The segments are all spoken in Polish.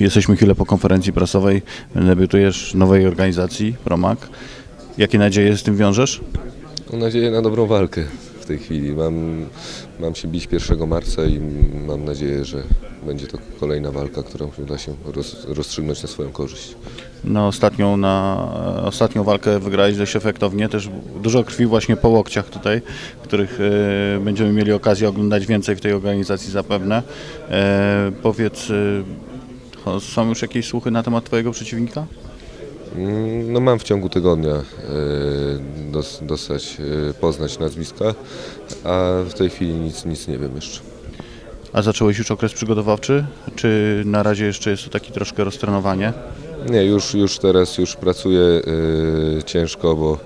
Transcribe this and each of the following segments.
Jesteśmy chwilę po konferencji prasowej, debiutujesz w nowej organizacji, Promak. Jakie nadzieje z tym wiążesz? Mam nadzieję na dobrą walkę w tej chwili. Mam, mam się bić 1 marca i mam nadzieję, że będzie to kolejna walka, którą uda się roz, rozstrzygnąć na swoją korzyść. No, ostatnią, na, ostatnią walkę wygrałeś dość efektownie, też dużo krwi właśnie po łokciach tutaj, których e, będziemy mieli okazję oglądać więcej w tej organizacji zapewne. E, powiedz, e, są już jakieś słuchy na temat Twojego przeciwnika? Mm, No mam w ciągu tygodnia e, dos, dostać, e, poznać nazwiska, a w tej chwili nic, nic nie wiem jeszcze. A zacząłeś już okres przygotowawczy, czy na razie jeszcze jest to taki troszkę roztrenowanie? Nie, już, już teraz już pracuję e, ciężko, bo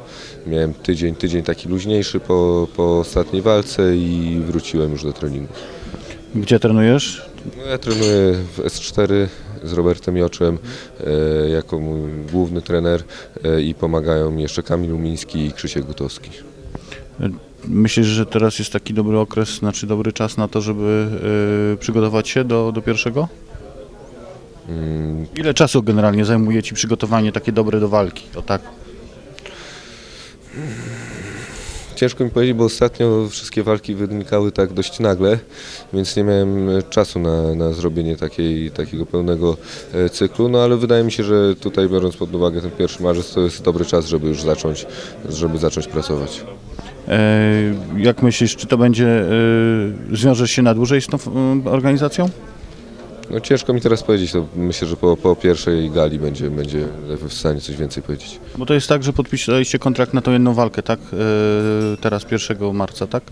miałem tydzień, tydzień taki luźniejszy po, po ostatniej walce i wróciłem już do treningu. Gdzie trenujesz? No, ja trenuję w S4 z Robertem Joczem e, jako mój główny trener e, i pomagają mi jeszcze Kamil Umiński i Krzysiek Gutowski. Myślisz, że teraz jest taki dobry okres, znaczy dobry czas na to, żeby y, przygotować się do, do pierwszego? Mm, Ile czasu generalnie zajmuje Ci przygotowanie takie dobre do walki? O tak. Ciężko mi powiedzieć, bo ostatnio wszystkie walki wynikały tak dość nagle, więc nie miałem e, czasu na, na zrobienie takiej, takiego pełnego e, cyklu, no ale wydaje mi się, że tutaj biorąc pod uwagę ten pierwszy marzec, to jest dobry czas, żeby już zacząć, żeby zacząć pracować. E, jak myślisz, czy to będzie, zwiążesz się na dłużej z tą organizacją? No ciężko mi teraz powiedzieć, to myślę, że po, po pierwszej gali będzie, będzie w stanie coś więcej powiedzieć. Bo to jest tak, że podpisaliście kontrakt na tą jedną walkę, tak? Y, teraz 1 marca, tak?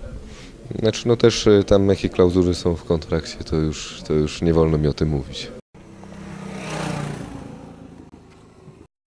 Znaczy no też e, tam jakie klauzury są w kontrakcie, to już, to już nie wolno mi o tym mówić.